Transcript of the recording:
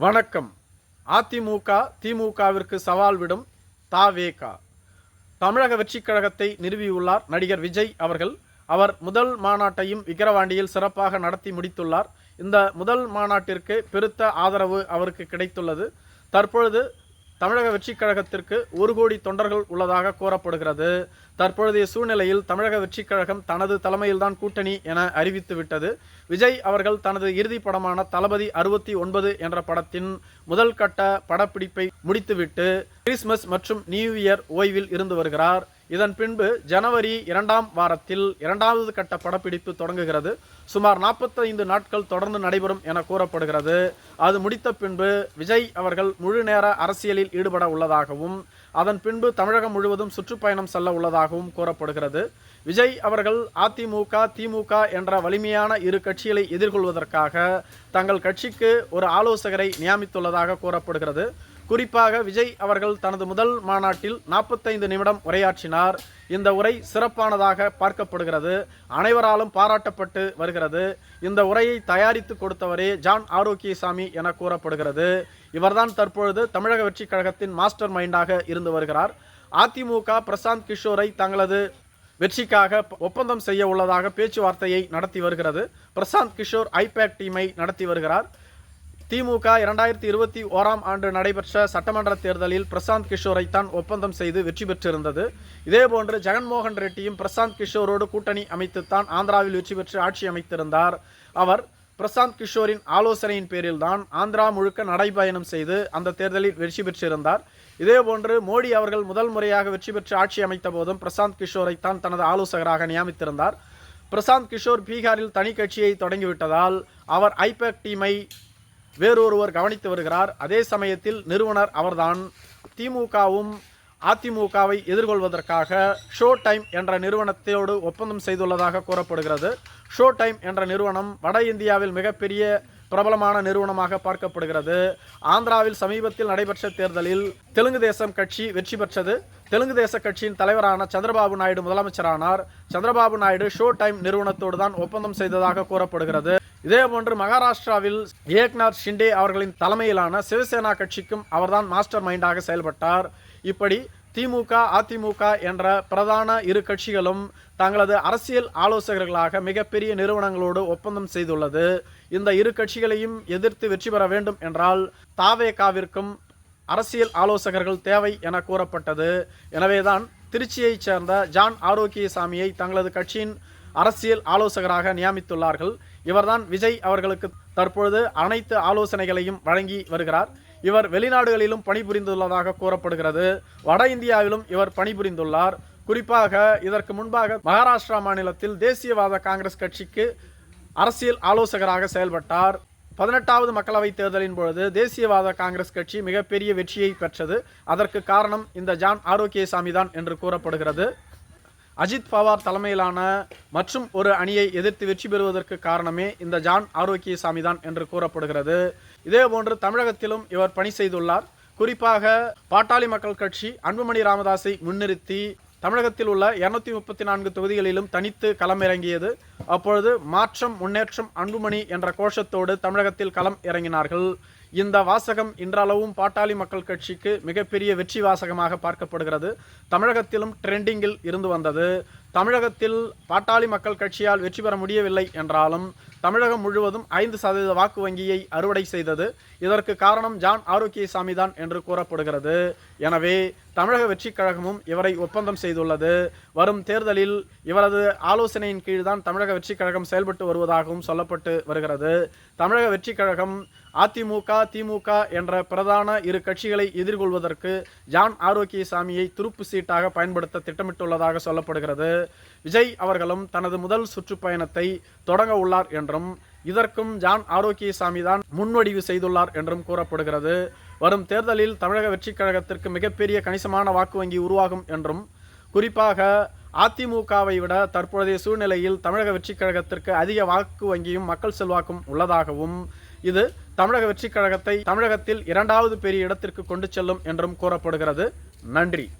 வணக்கம். அதிமுக திமுகவிற்கு சவால் விடும் தாவேகா. தமிழக வெற்றிக் கழகத்தை நிறுவியுள்ளார் நடிகர் விஜய் அவர்கள். அவர் முதல் மாநாட்டையும் விக்கிரவாண்டியில் சிறப்பாக நடத்தி முடித்துள்ளார். இந்த முதல் மாநாட்டிற்கு பெருத்த ஆதரவு அவருக்கு கிடைத்துள்ளது. தற்பொழுது தமிழக வெற்றிக் கழகத்திற்கு ஒரு கோடி தொண்டர்கள் உள்ளதாக கூறப்படுகிறது. தற்பொழுதைய சூழ்நிலையில் தமிழக வெற்றிக் கழகம் தனது தலைமையில்தான் கூட்டணி என அறிவித்து விட்டது. விஜய் அவர்கள் தனது இறுதி படமான தளபதி அறுபத்தி ஒன்பது என்ற படத்தின் முதல் கட்ட படப்பிடிப்பை முடித்துவிட்டு கிறிஸ்மஸ் மற்றும் நியூ இயர் ஓய்வில் இருந்து வருகிறார். இதன் பின்பு ஜனவரி இரண்டாம் வாரத்தில் இரண்டாவது கட்ட படப்பிடிப்பு தொடங்குகிறது. சுமார் 45 நாட்கள் தொடர்ந்து நடைபெறும் என கூறப்படுகிறது. அது முடித்த பின்பு விஜய் அவர்கள் முழு நேர அரசியலில் ஈடுபட உள்ளதாகவும் அதன் பின்பு தமிழகம் முழுவதும் சுற்றுப்பயணம் செல்ல உள்ளதாகவும் கூறப்படுகிறது. விஜய் அவர்கள் அதிமுக திமுக என்ற வலிமையான இரு கட்சிகளை எதிர்கொள்வதற்காக தங்கள் கட்சிக்கு ஒரு ஆலோசகரை நியமித்துள்ளதாக கூறப்படுகிறது. குறிப்பாக விஜய் அவர்கள் தனது முதல் மாநாட்டில் நாற்பத்தைந்து நிமிடம் உரையாற்றினார். இந்த உரை சிறப்பானதாக பார்க்கப்படுகிறது. அனைவராலும் பாராட்டப்பட்டு வருகிறது. இந்த உரையை தயாரித்து கொடுத்தவரே ஜான் ஆரோக்கியசாமி என கூறப்படுகிறது. இவர்தான் தற்பொழுது தமிழக வெற்றிக் கழகத்தின் மாஸ்டர் மைண்டாக இருந்து வருகிறார். அதிமுக பிரசாந்த் கிஷோரை தங்களது வெற்றிக்காக ஒப்பந்தம் செய்ய உள்ளதாக பேச்சுவார்த்தையை நடத்தி வருகிறது. பிரசாந்த் கிஷோர் ஐபேக் டீமை நடத்தி வருகிறார். திமுக இரண்டாயிரத்தி இருபத்தி ஓராம் ஆண்டு நடைபெற்ற சட்டமன்ற தேர்தலில் பிரசாந்த் கிஷோரை தான் ஒப்பந்தம் செய்து வெற்றி பெற்றிருந்தது. இதேபோன்று ஜெகன்மோகன் ரெட்டியும் பிரசாந்த் கிஷோரோடு கூட்டணி அமைத்துத்தான் ஆந்திராவில் வெற்றி பெற்று ஆட்சி அமைத்திருந்தார். அவர் பிரசாந்த் கிஷோரின் ஆலோசனையின் பேரில்தான் ஆந்திரா முழுக்க நடைபயணம் செய்து அந்த தேர்தலில் வெற்றி பெற்றிருந்தார். இதேபோன்று மோடி அவர்கள் முதல் முறையாக வெற்றி பெற்று ஆட்சி அமைத்த போதும் பிரசாந்த் கிஷோரை தான் தனது ஆலோசகராக நியமித்திருந்தார். பிரசாந்த் கிஷோர் பீகாரில் தனி கட்சியை தொடங்கிவிட்டதால் அவர் ஐபேக் டீமை வேறொருவர் கவனித்து வருகிறார். அதே சமயத்தில் நிறுவனர் அவர்தான். திமுகவும் அதிமுகவை எதிர்கொள்வதற்காக ஷோ டைம் என்ற நிறுவனத்தோடு ஒப்பந்தம் செய்துள்ளதாக கூறப்படுகிறது. ஷோ டைம் என்ற நிறுவனம் வட இந்தியாவில் மிகப்பெரிய பிரபலமான நிறுவனமாக பார்க்கப்படுகிறது. ஆந்திராவில் சமீபத்தில் நடைபெற்ற தேர்தலில் தெலுங்கு தேசம் கட்சி வெற்றி பெற்றது. தெலுங்கு தேச கட்சியின் தலைவரான சந்திரபாபு நாயுடு முதலமைச்சரானார். சந்திரபாபு நாயுடு ஷோ டைம் நிறுவனத்தோடு தான் ஒப்பந்தம் செய்ததாக கூறப்படுகிறது. இதேபோன்று மகாராஷ்டிராவில் ஏக்நாத் ஷிண்டே அவர்களின் தலைமையிலான சிவசேனா கட்சிக்கும் அவர்தான் மாஸ்டர் மைண்டாக செயல்பட்டார். இப்படி திமுக அதிமுக என்ற பிரதான இரு கட்சிகளும் தங்களது அரசியல் ஆலோசகர்களாக மிகப்பெரிய நிறுவனங்களோடு ஒப்பந்தம் செய்துள்ளது. இந்த இரு கட்சிகளையும் எதிர்த்து வெற்றி பெற வேண்டும் என்றால் தாவேகாவிற்கும் அரசியல் ஆலோசகர்கள் தேவை என கூறப்பட்டது. எனவேதான் திருச்சியைச் சேர்ந்த ஜான் ஆரோக்கியசாமியை தங்களது கட்சியின் அரசியல் ஆலோசகராக நியமித்துள்ளார்கள். இவர்தான் விஜய் அவர்களுக்கு தற்பொழுது அனைத்து ஆலோசனைகளையும் வழங்கி வருகிறார். இவர் வெளிநாடுகளிலும் பணிபுரிந்துள்ளதாக கூறப்படுகிறது. வட இந்தியாவிலும் இவர் பணிபுரிந்துள்ளார். குறிப்பாக இதற்கு முன்பாக மகாராஷ்டிரா மாநிலத்தில் தேசியவாத காங்கிரஸ் கட்சிக்கு அரசியல் ஆலோசகராக செயல்பட்டார். பதினெட்டாவது மக்களவைத் தேர்தலின் பொழுது தேசியவாத காங்கிரஸ் கட்சி மிகப்பெரிய வெற்றியை பெற்றது. அதற்கு காரணம் இந்த ஜான் ஆரோக்கியசாமி தான் என்று கூறப்படுகிறது. அஜித் பவார் தலைமையிலான மற்றும் ஒரு அணியை எதிர்த்து வெற்றி பெறுவதற்கு காரணமே இந்த ஜான் ஆரோக்கியசாமி தான் என்று கூறப்படுகிறது. இதேபோன்று தமிழகத்திலும் இவர் பணி செய்துள்ளார். குறிப்பாக பாட்டாளி மக்கள் கட்சி அன்புமணி ராமதாஸை முன்னிறுத்தி தமிழகத்தில் உள்ள இருநூத்தி முப்பத்தி நான்கு தொகுதிகளிலும் தனித்து களம் இறங்கியது அப்பொழுது மாற்றம் முன்னேற்றம் அன்புமணி என்ற கோஷத்தோடு தமிழகத்தில் களம் இறங்கினார்கள். இந்த வாசகம் இன்றளவும் பாட்டாளி மக்கள் கட்சிக்கு மிகப்பெரிய வெற்றி வாசகமாக பார்க்கப்படுகிறது. தமிழகத்திலும் ட்ரெண்டிங்கில் இருந்து வந்தது. தமிழகத்தில் பாட்டாளி மக்கள் கட்சியால் வெற்றி பெற முடியவில்லை என்றாலும் தமிழகம் முழுவதும் ஐந்து சதவீத வாக்கு வங்கியை அறுவடை செய்தது. இதற்கு காரணம் ஜான் ஆரோக்கியசாமி தான் என்று கூறப்படுகிறது. எனவே தமிழக வெற்றிக் கழகமும் இவரை ஒப்பந்தம் செய்துள்ளது. வரும் தேர்தலில் இவரது ஆலோசனையின் கீழ் தான் தமிழக வெற்றிக் கழகம் செயல்பட்டு வருவதாகவும் சொல்லப்பட்டு வருகிறது. தமிழக வெற்றிக் கழகம் அதிமுக திமுக என்ற பிரதான இரு கட்சிகளை எதிர்கொள்வதற்கு ஜான் ஆரோக்கியசாமியை துருப்பு சீட்டாக பயன்படுத்த திட்டமிட்டுள்ளதாக சொல்லப்படுகிறது. விஜய் அவர்களும் தனது முதல் சுற்றுப்பயணத்தை தொடங்க உள்ளார் என்றும் இதற்கும் ஜான் ஆரோக்கியசாமி தான் முன்வடிவு செய்துள்ளார் என்றும் கூறப்படுகிறது. வரும் தேர்தலில் தமிழக வெற்றிக் கழகத்திற்கு மிகப்பெரிய கணிசமான வாக்கு வங்கி உருவாகும் என்றும் குறிப்பாக அதிமுகவை விட தற்போதைய சூழ்நிலையில் தமிழக வெற்றிக் கழகத்திற்கு அதிக வாக்கு வங்கியும் மக்கள் செல்வாக்கும் உள்ளதாகவும் இது தமிழக வெற்றிக் கழகத்தை தமிழகத்தில் இரண்டாவது பெரிய இடத்திற்கு கொண்டு செல்லும் என்றும் கூறப்படுகிறது. நன்றி.